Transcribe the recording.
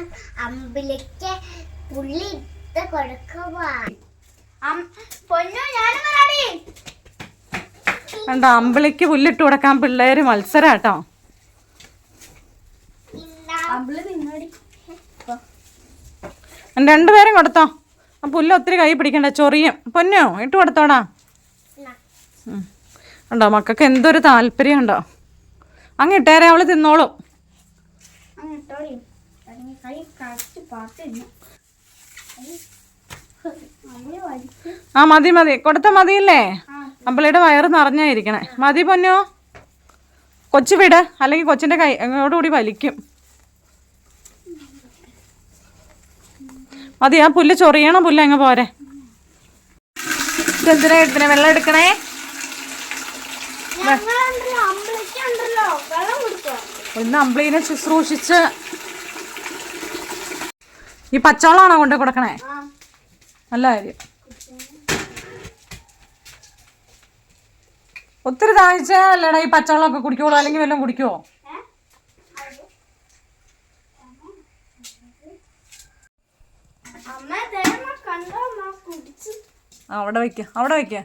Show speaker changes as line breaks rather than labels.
ഞാൻ അമ്പിളിക്ക് പുള്ളി ഇട്ട് കൊടുക്കുവാ പൊന്നു ഞാനും വരാടി.
കണ്ടോ അമ്പിളിക്ക് പുല്ലിട്ട് കൊടുക്കാൻ പിള്ളേര് മത്സരാട്ടോ.
കേട്ടോ
രണ്ടുപേരും കൊടുത്തോ. ആ പുല്ല് ഒത്തിരി കൈ പിടിക്കണ്ട ചൊറിയും. പൊന്നോ ഇട്ട് കൊടുത്തോടാ. ഉണ്ടോ മക്കൾക്ക് എന്തൊരു താല്പര്യം ഉണ്ടോ അങ്ങ് ഇട്ടേരെ അവൾ തിന്നോളും.
അങ്ങോട്ടോടി കൈ കറക്റ്റ് വലിച്ചു.
ആ മതി മതി. കൊടുത്ത മതിയില്ലേ? അമ്പിളിയുടെ വയറ് നിറഞ്ഞായിരിക്കണേ. മതി പൊന്നോ. കൊച്ചു വിട്. അല്ലെങ്കിൽ കൊച്ചിന്റെ കൈ അങ്ങോട്ടുകൂടി വലിക്കും. മതി ആ പുല്ല് ചൊറിയണം. പുല്ല് അങ്ങ് പോരെ. എന്തിനാ എടുത്തിനെ വെള്ളം എടുക്കണേ?
ഒന്ന്
ഇന്ന് അമ്പിളീനെ ശുശ്രൂഷിച്ച് ഈ പച്ചവെള്ളമാണോ കൊണ്ട് കൊടുക്കണേ? നല്ല കാര്യം. ഒത്തിരി ദാഹിച്ചാലടാ ഈ പച്ചവെള്ളമൊക്കെ കുടിക്കുള്ളൂ അല്ലെങ്കിൽ വല്ലതും കുടിക്കുവോ? അവിടെ വയ്ക്ക അവിടെ വയ്ക്ക